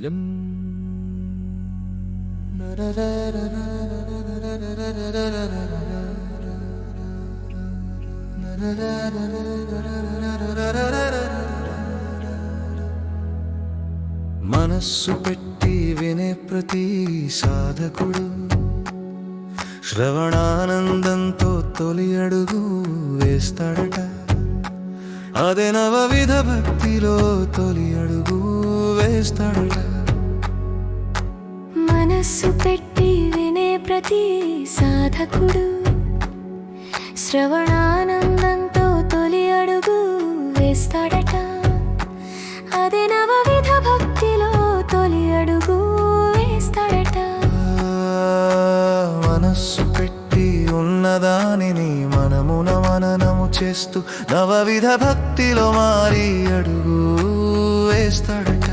భజం మనస్సు పెట్టి వినే ప్రతి సాధకుడు శ్రవణానందంతో తొలి అడుగు వేస్తాడట. అదే నవ విధ భక్తిలో తొలి అడుగు వేస్తాడట. మనస్సు పెట్టి వినే ప్రతి సాధకుడు శ్రవణానందంతో తొలి అడుగు వేస్తాడట. అదే నవవిధ భక్తిలో తొలి అడుగు వేస్తాడట. మనస్సు పెట్టి ఉన్నదానిని మనమున మననము చేస్తూ నవవిధ భక్తిలో మారి అడుగు వేస్తాడట.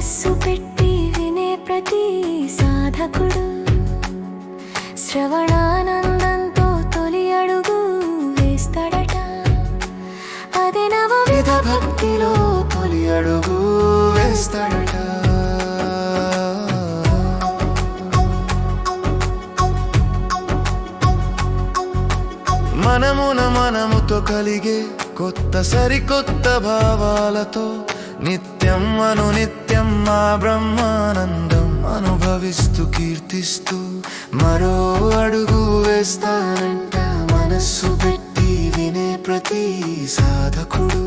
మనస్సు పెట్టి వినే ప్రతి సాధకుడు శ్రవణానందంతో తొలి అడుగు వేస్తాడట. అదే నవవిధ భక్తిలో తొలి అడుగు వేస్తాడట. మనమున మనముతో కలిగే కొత్త సరికొత్త భావాలతో నిత్యం అను నిత్యం మా బ్రహ్మానందం అనుభవిస్తూ కీర్తిస్తూ మరో అడుగు వేస్తానంట మనస్సు పెట్టి వినే ప్రతి సాధకుడు.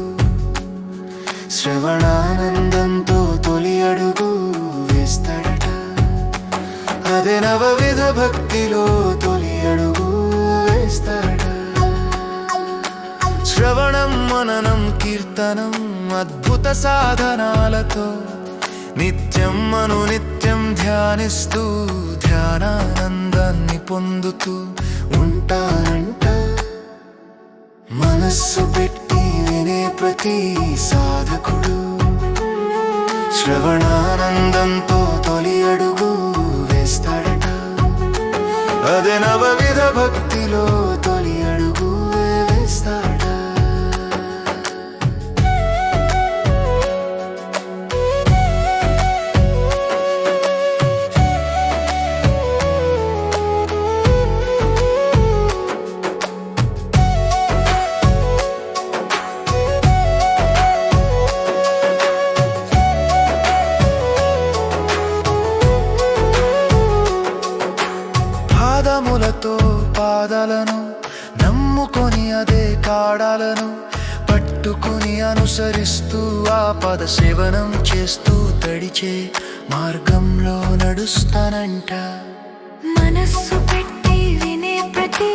శ్రవణానందంతో తొలి అడుగు వేస్తాడట. అదే నవవిధ భక్తిలో తొలి అడుగు వేస్తాడ శ్రవణం మననం కీర్తనం అద్భుత సాధనాలతో నిత్యం అను నిత్యం ధ్యానిస్తూ ధ్యానానందాన్ని పొందుతూ ఉంటానంట మనస్సు పెట్టి వినే ప్రతి సాధకుడు శ్రవణానందంతో తొలి అడుగు వేస్తాడట. అదే నవవిధ భక్తిలో పట్టుకుని అనుసరిస్తూ ఆ పద సేవనం చేస్తూ తడిచే మార్గంలో నడుస్తానంట. మనస్సు పెట్టి వినే ప్రతి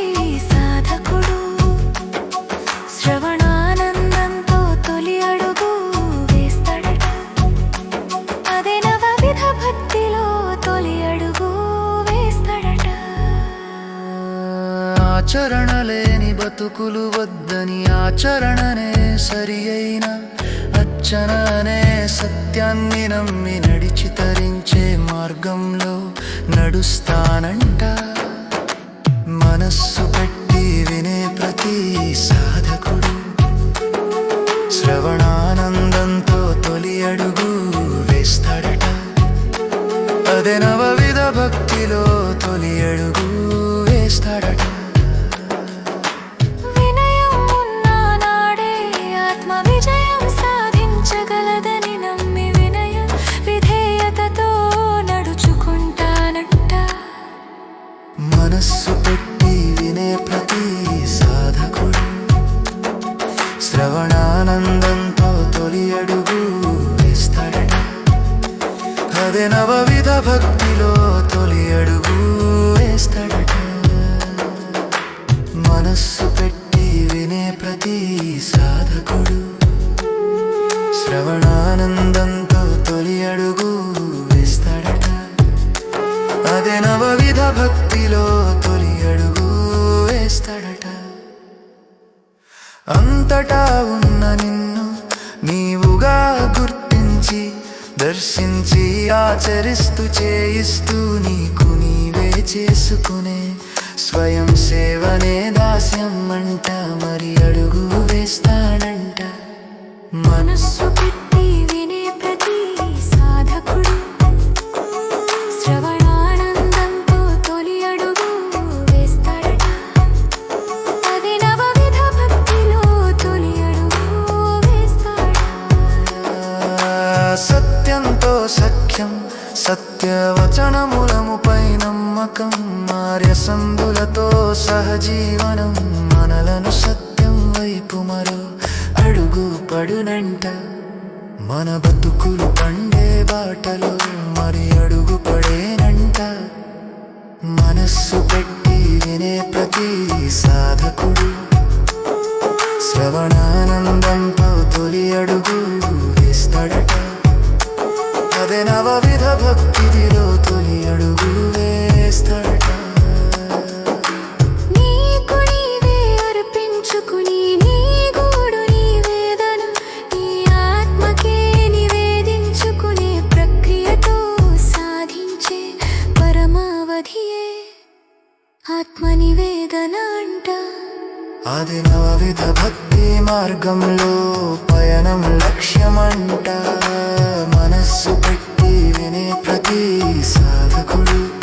ఆచరణ లేని బతుకులు వద్దని ఆచరణనే సరి అయిన అర్చన అనే సత్యాన్ని నమ్మి నడిచి తరించే మార్గంలో నడుస్తానంట. మనస్సు పెట్టి వినే ప్రతి సాధకుడు శ్రవణానందంతో తొలి అడుగు వేస్తాడట. అదే నవవిధ భక్తిలో తొలి అడుగు వేస్తాడట. అదే నవవిధ భక్తిలో తొలి అడుగు వేస్తాడట మనస్సు పెట్టి వినే ప్రతి సాధకుడు శ్రవణానందంతో తొలి అడుగు వేస్తాడట. అదే నవవిధ భక్తిలో తొలి అడుగు వేస్తాడట. అంతటా ఉన్న నిన్ను నీవుగా గుర్తించి దర్శించి ఆచరిస్తూ చేయిస్తూ నీకు నీవే చేసుకునే స్వయం సేవనే దాస్యం అంట మరి అడుగు వేస్తానంట. మనస్సు పెట్టి వినే ప్రతి సాధకుడు శ్రవణ సత్యవచనములముపై నమ్మకం మార్య సహజీవనం మనలను సత్యం వైపు మరో అడుగు పడునంట. మన బతుకులు పండే బాటలో మరి అడుగు పడేనంట. మనస్సు పెట్టి వినే ప్రతి సాధకుడు శ్రవణానందంతో తొలి అడుగు వేస్తాడట. అదే నవవిధ భక్తిలో తొలి అడుగు వేస్తాడట. నీకు నీవే అర్పించుకుని నీ గూడు నీ వేదన నీ ఆత్మకే నివేదించుకునే ప్రక్రియతో సాధించే పరమావధియే ఆత్మ నివేదన అంట అది నవవిధ భక్తి మార్గంలో పయనం లక్ష్యమంట. మనస్సు పెట్టి వినే ప్రతి సాధకుడు.